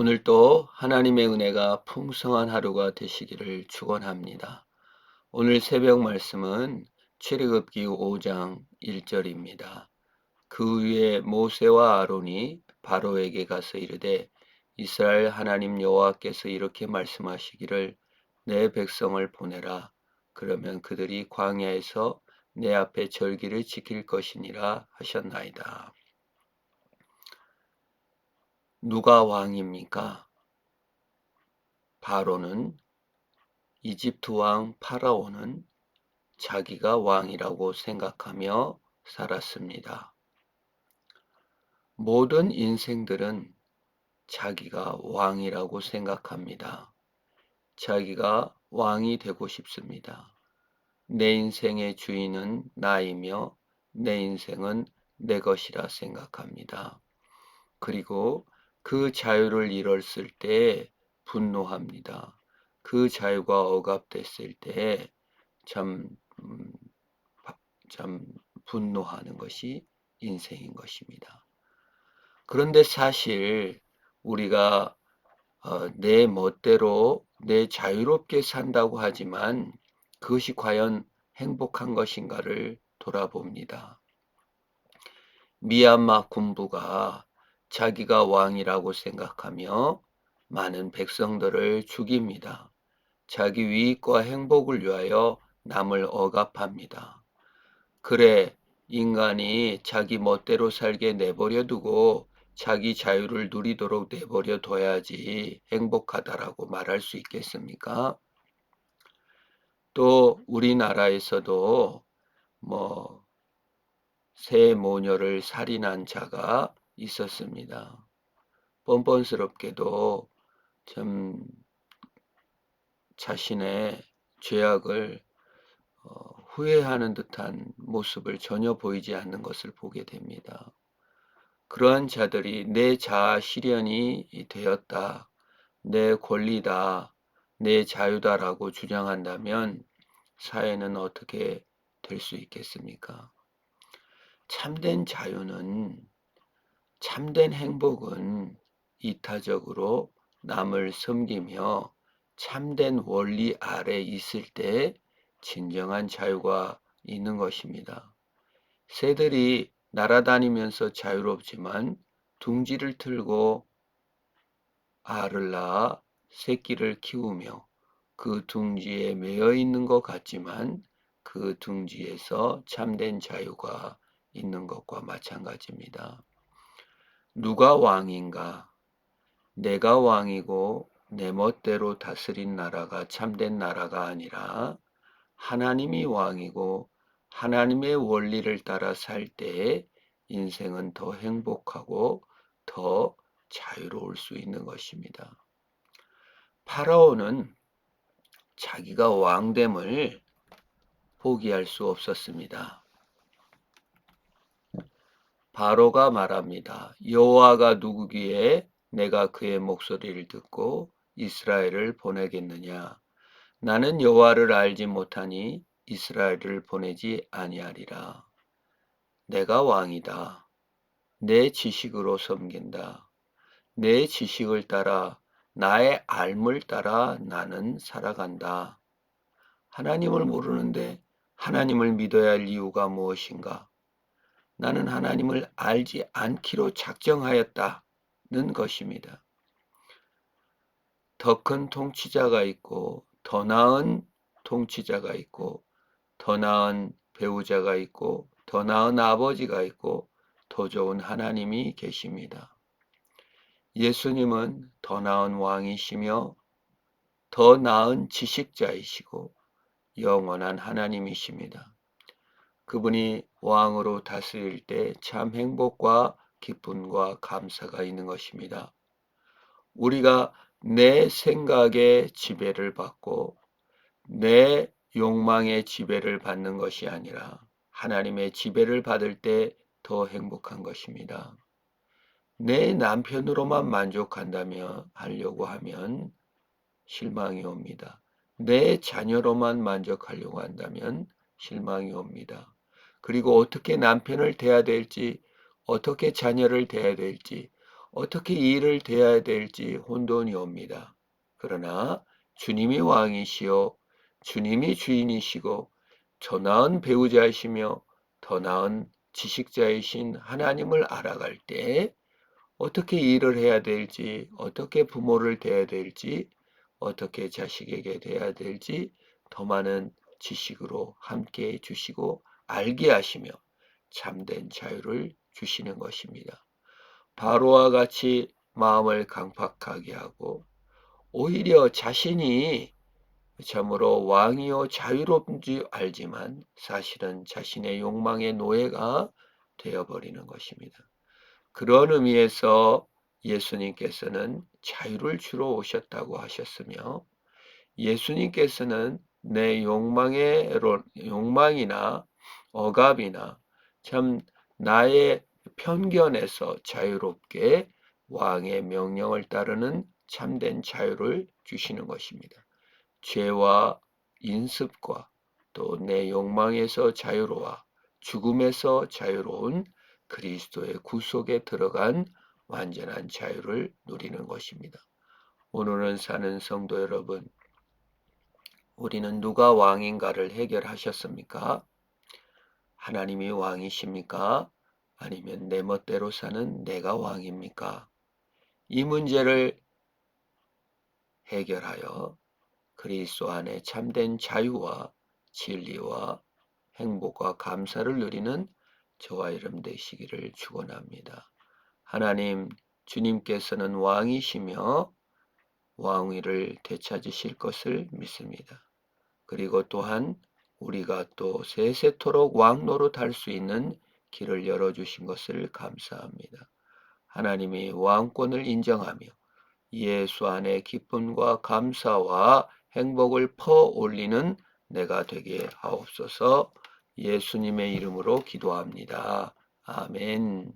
오늘도 하나님의 은혜가 풍성한 하루가 되시기를 축원합니다. 오늘 새벽 말씀은 출애굽기 5장 1절입니다. 그 위에 모세와 아론이 바로에게 가서 이르되 이스라엘 하나님 여호와께서 이렇게 말씀하시기를 내 백성을 보내라 그러면 그들이 광야에서 내 앞에 절기를 지킬 것이니라 하셨나이다. 누가 왕입니까? 바로는 이집트 왕 파라오는 자기가 왕이라고 생각하며 살았습니다. 모든 인생들은 자기가 왕이라고 생각합니다. 자기가 왕이 되고 싶습니다. 내 인생의 주인은 나이며 내 인생은 내 것이라 생각합니다. 그리고 그 자유를 잃었을 때 분노합니다. 그 자유가 억압됐을 때 참, 음, 참 분노하는 것이 인생인 것입니다. 그런데 사실 우리가 어, 내 멋대로 내 자유롭게 산다고 하지만 그것이 과연 행복한 것인가를 돌아봅니다. 미얀마 군부가 자기가 왕이라고 생각하며 많은 백성들을 죽입니다. 자기 위익과 행복을 위하여 남을 억압합니다. 그래, 인간이 자기 멋대로 살게 내버려 두고 자기 자유를 누리도록 내버려 둬야지 행복하다라고 말할 수 있겠습니까? 또 우리나라에서도 뭐 새 모녀를 살인한 자가 있었습니다. 뻔뻔스럽게도 참 자신의 죄악을 어, 후회하는 듯한 모습을 전혀 보이지 않는 것을 보게 됩니다. 그러한 자들이 내 자아 실현이 되었다, 내 권리다, 내 자유다라고 주장한다면 사회는 어떻게 될 수 있겠습니까? 참된 자유는 참된 행복은 이타적으로 남을 섬기며 참된 원리 아래 있을 때 진정한 자유가 있는 것입니다. 새들이 날아다니면서 자유롭지만 둥지를 틀고 알을 낳아 새끼를 키우며 그 둥지에 매여 있는 것 같지만 그 둥지에서 참된 자유가 있는 것과 마찬가지입니다. 누가 왕인가? 내가 왕이고 내 멋대로 다스린 나라가 참된 나라가 아니라 하나님이 왕이고 하나님의 원리를 따라 살때 인생은 더 행복하고 더 자유로울 수 있는 것입니다. 파라오는 자기가 왕됨을 포기할 수 없었습니다. 바로가 말합니다. 여호와가 누구기에 내가 그의 목소리를 듣고 이스라엘을 보내겠느냐? 나는 여호와를 알지 못하니 이스라엘을 보내지 아니하리라. 내가 왕이다. 내 지식으로 섬긴다. 내 지식을 따라 나의 알물 따라 나는 살아간다. 하나님을 모르는데 하나님을 믿어야 할 이유가 무엇인가? 나는 하나님을 알지 않기로 작정하였다는 것입니다. 더 큰 통치자가 있고 더 나은 통치자가 있고 더 나은 배우자가 있고 더 나은 아버지가 있고 더 좋은 하나님이 계십니다. 예수님은 더 나은 왕이시며 더 나은 지식자이시고 영원한 하나님이십니다. 그분이 왕으로 다스릴 때 참 행복과 기쁨과 감사가 있는 것입니다. 우리가 내 생각의 지배를 받고 내 욕망의 지배를 받는 것이 아니라 하나님의 지배를 받을 때 더 행복한 것입니다. 내 남편으로만 만족한다며 하려고 하면 실망이 옵니다. 내 자녀로만 만족하려고 한다면 실망이 옵니다. 그리고 어떻게 남편을 대해야 될지, 어떻게 자녀를 대해야 될지, 어떻게 이 일을 대해야 될지 혼돈이 옵니다. 그러나 주님이 왕이시요 주님이 주인이시고 더 나은 배우자이시며 더 나은 지식자이신 하나님을 알아갈 때 어떻게 일을 해야 될지, 어떻게 부모를 대해야 될지, 어떻게 자식에게 대해야 될지 더 많은 지식으로 함께 해 주시고 알게 하시며 참된 자유를 주시는 것입니다. 바로와 같이 마음을 강팍하게 하고 오히려 자신이 참으로 왕이요 자유롭지 알지만 사실은 자신의 욕망의 노예가 되어버리는 것입니다. 그런 의미에서 예수님께서는 자유를 주러 오셨다고 하셨으며 예수님께서는 내 욕망의 욕망이나 억압이나 참 나의 편견에서 자유롭게 왕의 명령을 따르는 참된 자유를 주시는 것입니다. 죄와 인습과 또 내 욕망에서 자유로워 죽음에서 자유로운 그리스도의 구속에 들어간 완전한 자유를 누리는 것입니다. 오늘은 사는 성도 여러분, 우리는 누가 왕인가를 해결하셨습니까? 하나님이 왕이십니까? 아니면 내 멋대로 사는 내가 왕입니까? 이 문제를 해결하여 그리스도 안에 참된 자유와 진리와 행복과 감사를 누리는 저와 여러분 되시기를 축원합니다. 하나님 주님께서는 왕이시며 왕위를 되찾으실 것을 믿습니다. 그리고 또한 우리가 또 세세토록 왕 노릇 할 수 있는 길을 열어주신 것을 감사합니다. 하나님이 왕권을 인정하며 예수 안에 기쁨과 감사와 행복을 퍼올리는 내가 되게 하옵소서 예수님의 이름으로 기도합니다. 아멘.